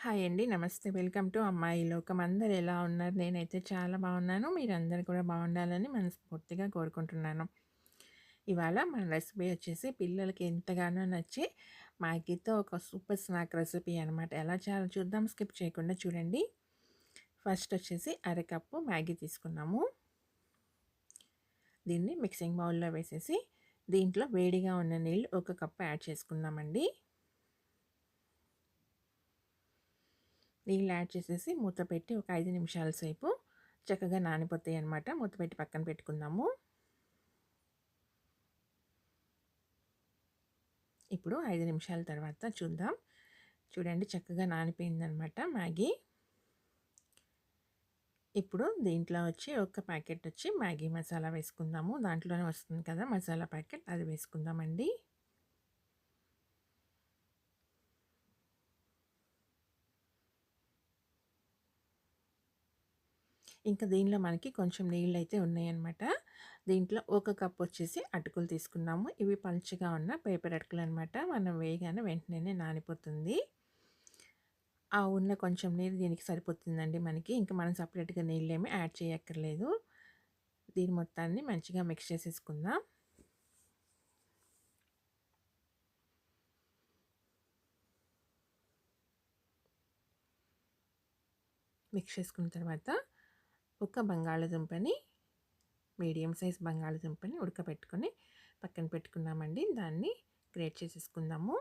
Hi అండి. నమస్తే. Welcome to అమ్మాయి లోకం. అందరు ఎలా ఉన్నారు? నేనైతే చాలా బాగున్నాను. మీరందరూ కూడా బాగుండాలని మనస్ఫూర్తిగా కోరుకుంటున్నాను. ఇవాళ మన రెసిపీ వచ్చేసి పిల్లలకి ఎంతగానో నచ్చి మ్యాగీతో ఒక సూపర్ స్నాక్ రెసిపీ అనమాట ఎలా చాలా చూద్దాం. స్కిప్ చేయకుండా చూడండి. ఫస్ట్ వచ్చేసి అరకప్పు మ్యాగీ తీసుకున్నాము. దీన్ని మిక్సింగ్ బౌల్లో వేసేసి దీంట్లో వేడిగా ఉన్న నీళ్ళు ఒక కప్పు యాడ్ చేసుకుందామండి. నీళ్ళు యాడ్ చేసేసి మూత పెట్టి ఒక ఐదు నిమిషాల సేపు చక్కగా నానిపోతాయి అనమాట మూత పెట్టి పక్కన పెట్టుకుందాము. ఇప్పుడు ఐదు నిమిషాల తర్వాత చూద్దాం. చూడండి చక్కగా నానిపోయిందనమాట మ్యాగీ. ఇప్పుడు దీంట్లో వచ్చి ఒక ప్యాకెట్ వచ్చి మ్యాగీ మసాలా వేసుకుందాము. దాంట్లోనే వస్తుంది కదా మసాలా ప్యాకెట్ అది వేసుకుందామండి. ఇంకా దీనిలో మనకి కొంచెం నీళ్ళు అయితే ఉన్నాయన్నమాట. దీంట్లో ఒక కప్ వచ్చేసి అటుకులు తీసుకున్నాము. ఇవి పలుచగా ఉన్న పేపర్ అటుకులు అనమాట మనం వేయగానే వెంటనే నానిపోతుంది. ఆ ఉన్న కొంచెం నీరు దీనికి సరిపోతుందండి మనకి. ఇంకా మనం సపరేట్గా నీళ్ళు ఏమి యాడ్ చేయక్కర్లేదు. దీని మొత్తాన్ని మంచిగా మిక్స్ చేసేసుకుందాం. మిక్స్ చేసుకున్న తర్వాత ఒక బంగాళదుంపని మీడియం సైజ్ బంగాళదుంపని ఉడకబెట్టుకొని పక్కన పెట్టుకున్నామండి. దాన్ని గ్రేట్ చేసేసుకుందాము.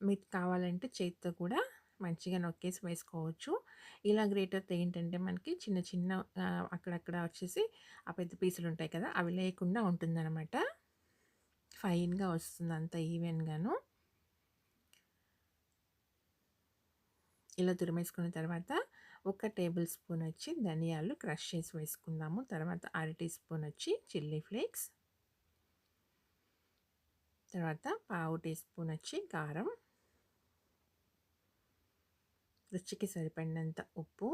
మీకు కావాలంటే చేతితో కూడా మంచిగా నొక్కేసి వేసుకోవచ్చు. ఇలా గ్రేటర్తో ఏంటంటే మనకి చిన్న చిన్న అక్కడక్కడ వచ్చేసి ఆ పెద్ద పీసులు ఉంటాయి కదా అవి లేకుండా ఉంటుందన్నమాట. ఫైన్గా వస్తుంది అంత ఈవెన్గాను. ఇలా తురిమేసుకున్న తర్వాత ఒక టేబుల్ స్పూన్ వచ్చి ధనియాలు క్రష్ చేసి వేసుకుందాము. తర్వాత అర టీ స్పూన్ వచ్చి చిల్లీ ఫ్లేక్స్. తర్వాత పావు టీ స్పూన్ వచ్చి కారం. రుచికి సరిపడినంత ఉప్పు.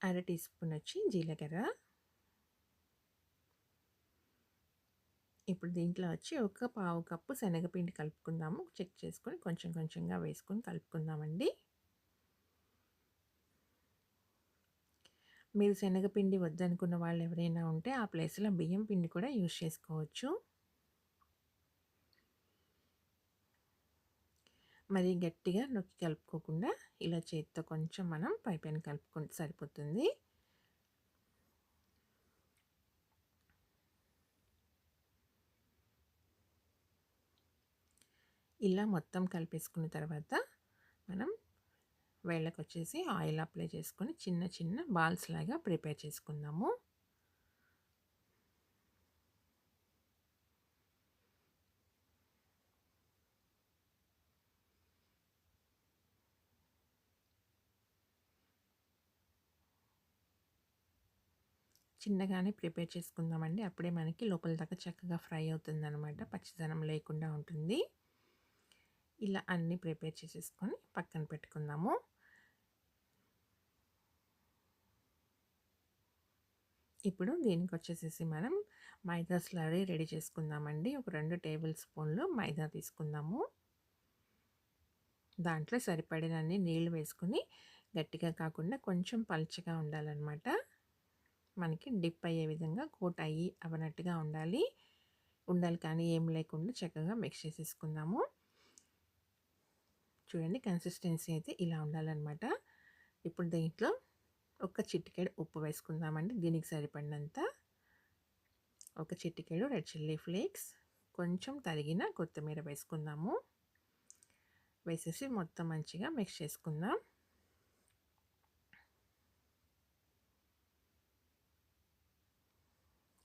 అర టీ స్పూన్ వచ్చి జీలకర్ర. ఇప్పుడు దీంట్లో వచ్చి ఒక పావు కప్పు శనగపిండి కలుపుకుందాము. చెక్ చేసుకొని కొంచెం కొంచెంగా వేసుకొని కలుపుకుందామండి. మీరు శనగపిండి వద్దనుకున్న వాళ్ళు ఎవరైనా ఉంటే ఆ ప్లేస్లో బియ్యం పిండి కూడా యూజ్ చేసుకోవచ్చు. మరి గట్టిగా నొక్కి కలుపుకోకుండా ఇలా చేతితో కొంచెం మనం పైపైన కలుపుకుంటే సరిపోతుంది. ఇలా మొత్తం కలిపేసుకున్న తర్వాత మనం వేళ్ళకి వచ్చేసి ఆయిల్ అప్లై చేసుకొని చిన్న చిన్న బాల్స్ లాగా ప్రిపేర్ చేసుకుందాము. చిన్నగానే ప్రిపేర్ చేసుకుందామండి. అప్పుడే మనకి లోపల దాకా చక్కగా ఫ్రై అవుతుంది అనమాట పచ్చిదనం లేకుండా ఉంటుంది. ఇలా అన్నీ ప్రిపేర్ చేసేసుకొని పక్కన పెట్టుకుందాము. ఇప్పుడు దీనికి వచ్చేసేసి మనం మైదా స్లరీ రెడీ చేసుకుందామండి. ఒక రెండు టేబుల్ స్పూన్లు మైదా తీసుకుందాము. దాంట్లో సరిపడినన్ని నీళ్ళు వేసుకుని గట్టిగా కాకుండా కొంచెం పల్చగా ఉండాలన్నమాట. మనకి డిప్ అయ్యే విధంగా కోట్ అయ్యి అవనట్టుగా ఉండాలి. ఉండాలి కానీ ఏం లేకుండా చక్కగా మిక్స్ చేసేసుకుందాము. చూడండి. కన్సిస్టెన్సీ అయితే ఇలా ఉండాలన్నమాట. ఇప్పుడు దీంట్లో ఒక చిట్టికేడు ఉప్పు వేసుకుందామండి. దీనికి సరిపడినంత ఒక చిట్టికేడు రెడ్ చిల్లీ ఫ్లేక్స్ కొంచెం తరిగిన కొత్తిమీర వేసుకుందాము. వేసేసి మొత్తం మంచిగా మిక్స్ చేసుకుందాం.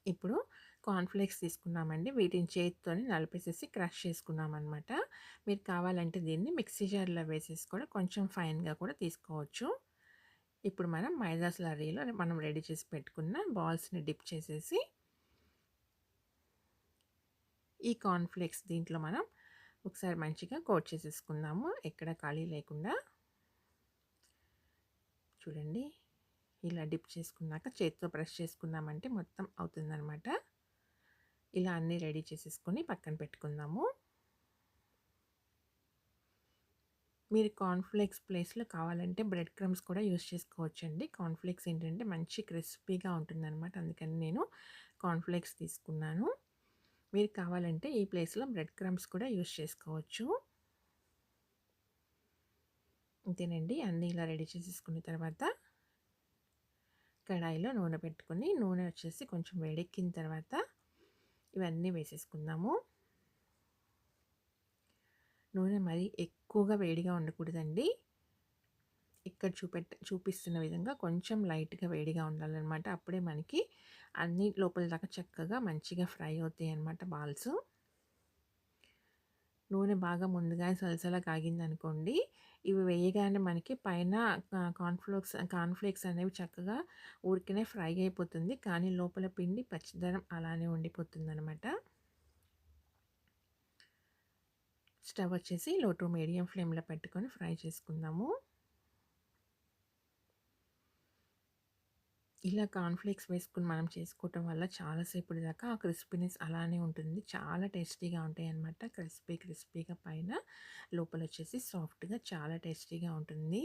ఇప్పుడు కార్న్ఫ్లేక్స్ తీసుకున్నామండి. వీటిని చేతితోని నలిపేసేసి క్రష్ చేసుకున్నాం అనమాట మీరు కావాలంటే దీన్ని మిక్సీ జార్లో వేసేసి కూడా కొంచెం ఫైన్గా కూడా తీసుకోవచ్చు. ఇప్పుడు మనం మైదా స్లరీలో మనం రెడీ చేసి పెట్టుకున్న బాల్స్ని డిప్ చేసేసి ఈ కార్న్ఫ్లేక్స్ దీంట్లో మనం ఒకసారి మంచిగా కోట్ చేసేసుకుందాము. ఎక్కడ ఖాళీ లేకుండా. చూడండి. ఇలా డిప్ చేసుకున్నాక చేతితో బ్రష్ చేసుకున్నామంటే మొత్తం అవుతుందనమాట ఇలా అన్నీ రెడీ చేసేసుకొని పక్కన పెట్టుకుందాము మీరు కార్న్‌ఫ్లేక్స్ ప్లేస్‌లో కావాలంటే బ్రెడ్ క్రమ్స్ కూడా యూస్ చేసుకోవచ్చండి. కార్న్‌ఫ్లేక్స్ ఏంటంటే మంచి క్రిస్పీగా ఉంటుందనమాట. అందుకని నేను కార్న్‌ఫ్లేక్స్ తీసుకున్నాను. మీరు కావాలంటే ఈ ప్లేస్‌లో బ్రెడ్ క్రమ్స్ కూడా యూజ్ చేసుకోవచ్చు. అంతేనండి. అన్నీ ఇలా రెడీ చేసేసుకున్న తర్వాత కడాయిలో నూనె పెట్టుకొని నూనె వచ్చేసి కొంచెం వేడెక్కిన తర్వాత ఇవన్నీ వేసేసుకుందాము. నూనె మరీ ఎక్కువగా వేడిగా ఉండకూడదండి. ఇక్కడ చూపెట్ చూపిస్తున్న విధంగా కొంచెం లైట్గా వేడిగా ఉండాలన్నమాట. అప్పుడే మనకి అన్ని లోపల దాకా చక్కగా మంచిగా ఫ్రై అవుతాయి అన్నమాట బాల్స్. నూనె బాగా ముందుగా సలసలా కాగిందనుకోండి ఇవి వేయగానే మనకి పైన కార్న్ఫ్లోక్స్ కార్న్ఫ్లేక్స్ అనేవి చక్కగా ఊరికనే ఫ్రై అయిపోతుంది. కానీ లోపల పిండి పచ్చిదనం అలానే ఉండిపోతుంది అనమాట స్టవ్ వచ్చేసి లో టు మీడియం ఫ్లేమ్లో పెట్టుకొని ఫ్రై చేసుకుందాము. ఇలా కాన్ఫ్లేక్స్ వేసుకుని మనం చేసుకోవటం వల్ల చాలాసేపు దాకా ఆ క్రిస్పీనెస్ అలానే ఉంటుంది. చాలా టేస్టీగా ఉంటాయి అన్నమాట క్రిస్పీ క్రిస్పీగా పైన లోపల వచ్చేసి సాఫ్ట్గా చాలా టేస్టీగా ఉంటుంది.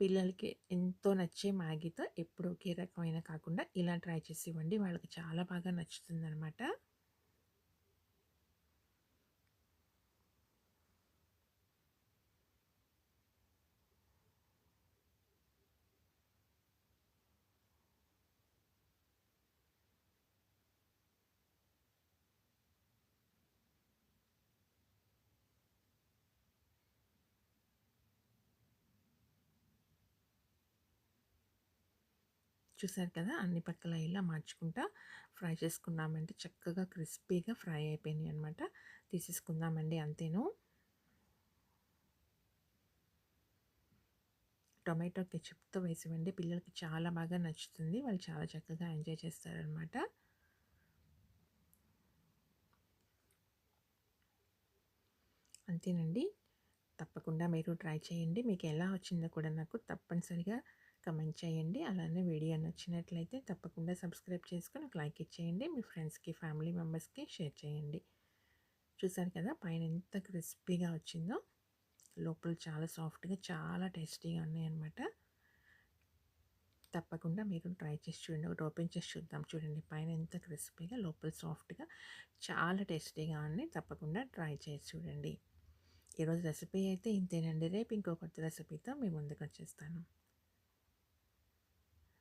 పిల్లలకి ఎంతో నచ్చే మ్యాగీతో ఎప్పుడు ఒకే రకమైన కాకుండా ఇలా ట్రై చేసి ఇవ్వండి. వాళ్ళకి చాలా బాగా నచ్చుతుంది అనమాట చూసారు కదా అన్ని పక్కల ఇలా మార్చుకుంటా ఫ్రై చేసుకున్నామంటే చక్కగా క్రిస్పీగా ఫ్రై అయిపోయినాయి అనమాట తీసేసుకుందామండి అంతేను. టొమాటో కెచప్తో వేసివ్వండి. పిల్లలకి చాలా బాగా నచ్చుతుంది. వాళ్ళు చాలా చక్కగా ఎంజాయ్ చేస్తారనమాట అంతేనండి. తప్పకుండా మీరు ట్రై చేయండి. మీకు ఎలా వచ్చిందో కూడా నాకు తప్పనిసరిగా కమెంట్ చేయండి. అలానే వీడియో నచ్చినట్లయితే తప్పకుండా సబ్స్క్రైబ్ చేసుకొని ఒక లైక్ ఇచ్చేయండి. మీ ఫ్రెండ్స్కి ఫ్యామిలీ మెంబర్స్కి షేర్ చేయండి. చూసారు కదా పైన ఎంత క్రిస్పీగా వచ్చిందో. లోపల చాలా సాఫ్ట్గా చాలా టేస్టీగా ఉన్నాయన్నమాట. తప్పకుండా మీరు ట్రై చేసి చూడండి. ఒకటి ఓపెన్ చేసి చూద్దాం. చూడండి పైన ఎంత క్రిస్పీగా లోపల సాఫ్ట్గా చాలా టేస్టీగా ఉంది తప్పకుండా ట్రై చేసి చూడండి. ఈరోజు రెసిపీ అయితే ఇంతేనండి. రేపు ఇంకో కొత్త రెసిపీతో మీ ముందుకు వచ్చేస్తాను.